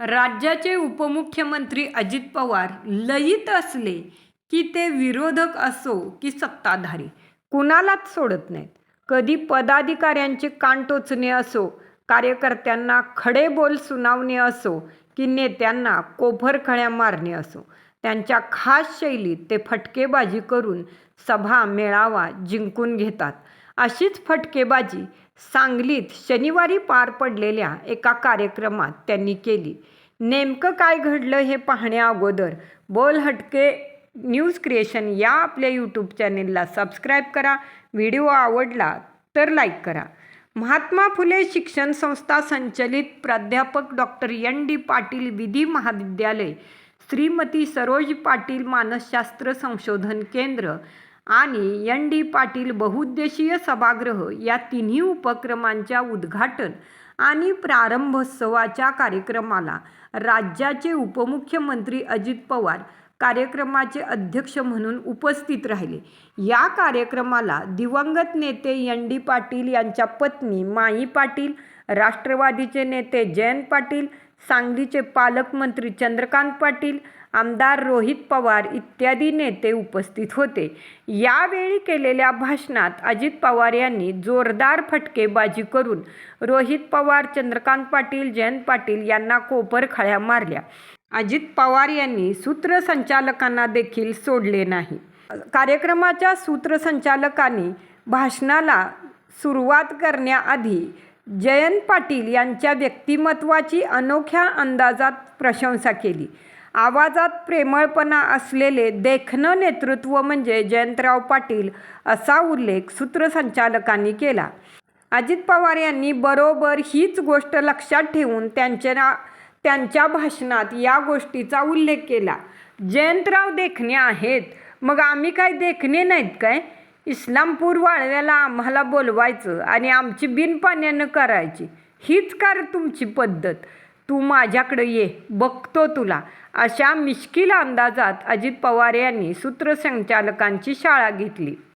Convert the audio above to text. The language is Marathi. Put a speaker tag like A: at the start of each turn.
A: राज्याचे उपमुख्यमंत्री अजित पवार लयीत असले की ते विरोधक असो की सत्ताधारी कुणालाच सोडत नाहीत. कधी पदाधिकाऱ्यांचे कान टोचणे असो कार्यकर्त्यांना खडे बोल सुनावणे असो की नेत्यांना कोफरखळ्या मारणे असो त्यांच्या खास शैलीत ते फटकेबाजी करून सभा मेळावा जिंकून घेतात. अशीच फटकेबाजी सांगलीत शनिवारी पार पडलेल्या एका कार्यक्रमात त्यांनी केली. नेमकं काय घडलं हे पाहण्या अगोदर बोल हटके न्यूज क्रिएशन या आपल्या यूट्यूब चॅनेलला सबस्क्राईब करा. व्हिडिओ आवडला तर लाईक करा. महात्मा फुले शिक्षण संस्था संचलित प्राध्यापक डॉक्टर एन. डी. पाटील विधी महाविद्यालय श्रीमती सरोज पाटील मानसशास्त्र संशोधन केंद्र आणि एन डी पाटील बहुउद्देशीय सभागृह या तिन्ही उपक्रमांच्या उद्घाटन आणि प्रारंभोत्सवाच्या कार्यक्रमाला राज्याचे उपमुख्यमंत्री अजित पवार कार्यक्रमाचे अध्यक्ष म्हणून उपस्थित राहिले. या कार्यक्रमाला दिवंगत नेते एन डी पाटील यांच्या पत्नी माई पाटील राष्ट्रवादीचे नेते जयंत पाटील सांगलीचे पालकमंत्री चंद्रकांत पाटील आमदार रोहित पवार इत्यादी नेते उपस्थित होते. यावेळी केलेल्या भाषणात अजित पवार यांनी जोरदार फटकेबाजी करून रोहित पवार चंद्रकांत पाटील जयंत पाटील यांना कोपरखळ्या मारल्या. अजित पवार यांनी सूत्रसंचालकांना देखील सोडले नाही. कार्यक्रमाच्या सूत्रसंचालकांनी भाषणाला सुरुवात करण्याआधी जयंत पाटील यांच्या व्यक्तिमत्वाची अनोख्या अंदाजात प्रशंसा केली. आवाजात प्रेमळपणा असलेले देखणं नेतृत्व म्हणजे जयंतराव पाटील असा उल्लेख सूत्रसंचालकांनी केला. अजित पवार यांनी बरोबर हीच गोष्ट लक्षात ठेवून त्यांच्या त्यांच्या भाषणात या गोष्टीचा उल्लेख केला. जयंतराव देखणे आहेत. मग आम्ही काय देखणे नाहीत काय? इस्लामपूर वाळव्याला आम्हाला बोलवायचं आणि आमची बिनपाण्यानं करायची. हीच कार तुमची पद्धत. तू माझ्याकडे ये बघतो तुला. अशा मिश्किल अंदाजात अजित पवार यांनी सूत्रसंचालकांची शाळा घेतली.